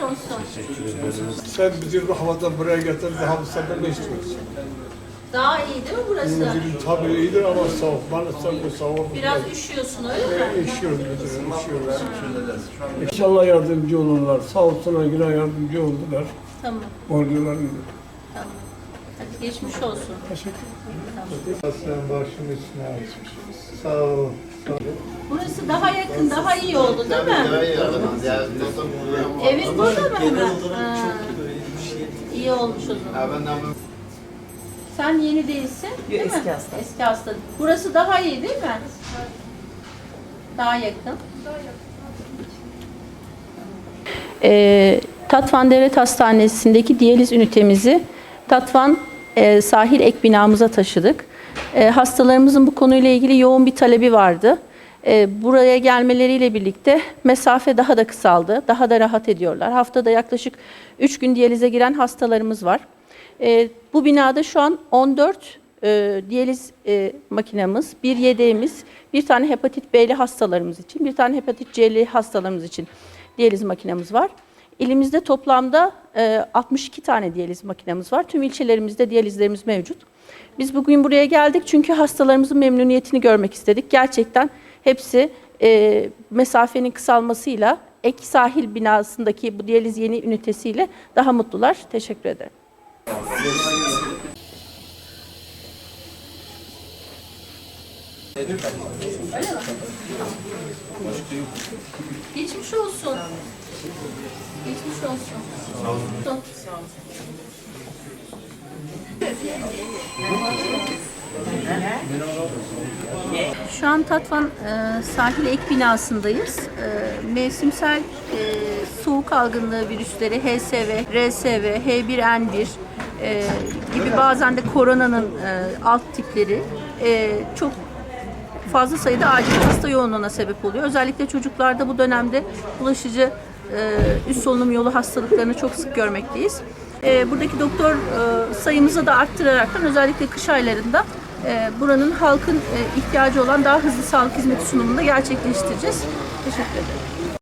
olsun. Sen bizi rahmatan buraya getirdin. Daha senden ne istiyorsun? Daha iyi değil mi burası? Bizim tabii iyidir ama soğuk. Bana sen bu soğuk. Biraz üşüyorsun öyle mi? Üşüyoruz biz de, üşüyoruz. İnşallah yardımcı olurlar. Sağ olsunlar yine yardımcı oldular. Tamam, Ordular tamam. Hadi geçmiş olsun. Teşekkür Sen başın üstüne. Sağ ol. Burası daha yakın, daha iyi oldu değil mi? Evin burada mı hemen? Ha. İyi olmuş o zaman. Sen yeni değilsin, değil mi? eski hasta. Eski hasta. Burası daha iyi değil mi? Daha yakın. Ee, Tatvan Devlet Hastanesi'ndeki diyaliz ünitemizi Tatvan e, sahil ek binamıza taşıdık. E, hastalarımızın bu konuyla ilgili yoğun bir talebi vardı. E, buraya gelmeleriyle birlikte mesafe daha da kısaldı, daha da rahat ediyorlar. Haftada yaklaşık 3 gün diyalize giren hastalarımız var. E, bu binada şu an 14 e, diyaliz e, makinamız, bir yedeğimiz, bir tane hepatit B'li hastalarımız için, bir tane hepatit C'li hastalarımız için diyaliz makinamız var. İlimizde toplamda e, 62 tane diyaliz makinamız var. Tüm ilçelerimizde diyalizlerimiz mevcut. Biz bugün buraya geldik çünkü hastalarımızın memnuniyetini görmek istedik. Gerçekten hepsi e, mesafenin kısalmasıyla ek sahil binasındaki bu diyaliz yeni ünitesiyle daha mutlular. Teşekkür ederim. Geçmiş olsun. Geçmiş olsun. Sağ olun. Şu an Tatvan e, sahil ek binasındayız. E, mevsimsel e, soğuk algınlığı virüsleri HSV, RSV, H1N1 e, gibi bazen de koronanın e, alt tipleri e, çok fazla sayıda acil hasta yoğunluğuna sebep oluyor. Özellikle çocuklarda bu dönemde bulaşıcı üst solunum yolu hastalıklarını çok sık görmekteyiz. E, buradaki doktor e, sayımızı da arttıraraktan özellikle kış aylarında e, buranın halkın e, ihtiyacı olan daha hızlı sağlık hizmeti sunumunu da gerçekleştireceğiz. Teşekkür ederim.